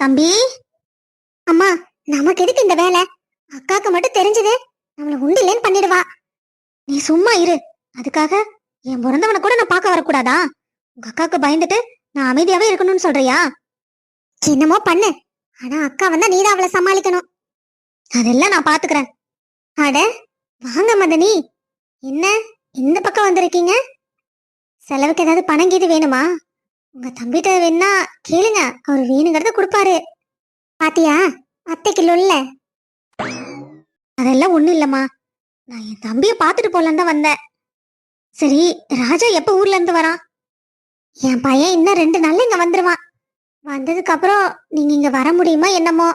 தம்பி? அம்மா நமக்கு எதுக்கு இந்த வேலை? அக்காக்கு மட்டும் தெரிஞ்சது. நம்மள உண்டு இல்லைன்னு பண்ணிடுவா. நீ சும்மா இரு. அதுக்காக என் பிறந்தவனை கூட நான் பார்க்க வரக்கூடாதா? உங்க அக்காவுக்கு பயந்துட்டு நான் அமைதியாவே இருக்கணும்னு சொல்றியா? என்னமோ பண்ணு. ஆனா அக்கா வந்தா நீதான் அவளை சமாளிக்கணும். அதெல்லாம் நான் பாத்துக்கிறேன். அட வாங்க மதனி. என்ன? இந்த பக்கம் வந்திருக்கீங்க? செலவுக்கு ஏதாவது பணம் கீது வேணுமா? உங்க தம்பிட்ட வேணா கேளுங்க. அவர் வேணுங்கிறத கொடுப்பாரு. பாத்தியா? அத்தை கிலோ இல்ல. அதெல்லாம் ஒண்ணும் இல்லம்மா. நான் என் தம்பிய பாத்துட்டு போலான்னு தான் வந்தேன். சரி ராஜா எப்ப ஊர்ல இருந்து வரான் என் பையன் இன்னும் ரெண்டு நாள்ல இங்க வந்துருவான். வந்ததுக்கு அப்புறம் நீங்க இங்க வர முடியுமா என்னமோ?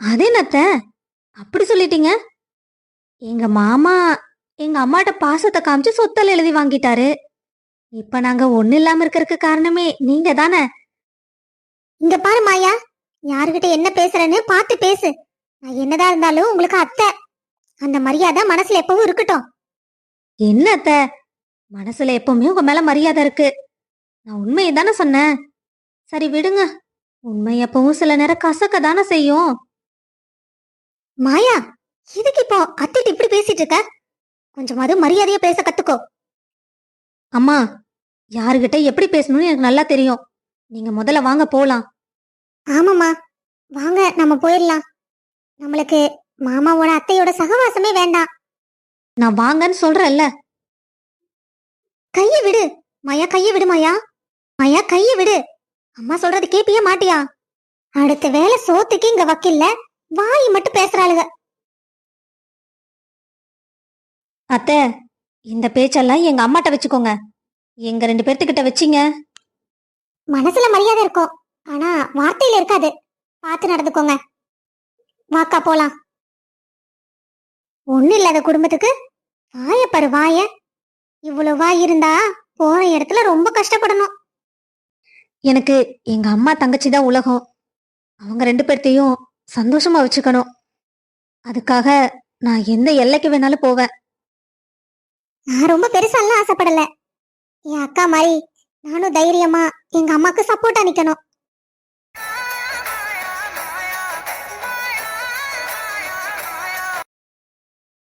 அது என்னத்த அப்படி சொல்லிட்டீங்க? எங்க மாமா எங்க அம்மாட்ட பாசத்தை காமிச்சு சொத்தல் எழுதி வாங்கிட்டாரு. இப்ப நாங்க ஒண்ணு இல்லாம இருக்கறதுக்கு காரணமே நீங்க தானே இங்க பாரு மாயா யாருகிட்ட என்ன பேசுறேன்னு பார்த்து பேசு. நான் என்னதான் இருந்தாலும் உங்களுக்கு அத்தை. அந்த மரியாதை மனசுல எப்பவும் இருக்கட்டும். என்ன அத்த? மனசுல எப்பவுமே உங்க மேல மரியாதை இருக்கு. நான் உண்மையை தானே சொன்னேன். சரி விடுங்க. உண்மை எப்பவும் சில நேரம் கசக்க தானே செய்யும். மாயா எதுக்கு இப்போ அத்தைட்டு இப்படி பேசிட்டு இருக்க? கொஞ்சமாவது மரியாதையா பேச கத்துக்கோ. அம்மா யாருகிட்ட எப்படி பேசணும்னு எனக்கு நல்லா தெரியும். நீங்க முதல்ல வாங்க போலாம். ஆமாம்மா. வாங்க நம்ம போயிடலாம். நம்மளுக்கு மாமாவோட அத்தையோட சகவாசமே வேண்டாம். நான் வாங்கன்னு சொல்றேன்ல. கைய விடு. மாயா கைய விடு மாயா. மாயா கைய விடு. அம்மா சொல்றது கேப்பிய மாட்டியா? அடுத்த வேலை சோத்துக்கு இங்க வக்கில்ல வாய் மட்டும் பேசுறாளுக. அத்தை இந்த பேச்செல்லாம் எங்க அம்மாட்ட வச்சுக்கோங்க. எங்க ரெண்டு பேர்த்துக்கிட்ட வச்சீங்க. மனசுல மரியாதை இருக்கும். ஆனா வார்த்தையில இருக்காது. பார்த்து நடந்துக்கோங்க. வாக்கா போலாம். ஒண்ணு இல்லாத குடும்பத்துக்கு வாய பாரு வாய. இவ்வளவு வாய் இருந்தா போற இடத்துல ரொம்ப கஷ்டப்படணும். எனக்கு எங்க அம்மா தங்கச்சி தான் உலகம். அவங்க ரெண்டு பேர்த்தையும் சந்தோஷமா வச்சுக்கணும். அதுக்காக நான் எந்த எல்லைக்கு வேணாலும் போவேன். நான் ரொம்ப பெருசாலாம் ஆசைப்படல. என் அக்கா மாதிரி நானும் தைரியமா எங்க அம்மாக்கு சப்போர்ட்டா நிக்கணும்.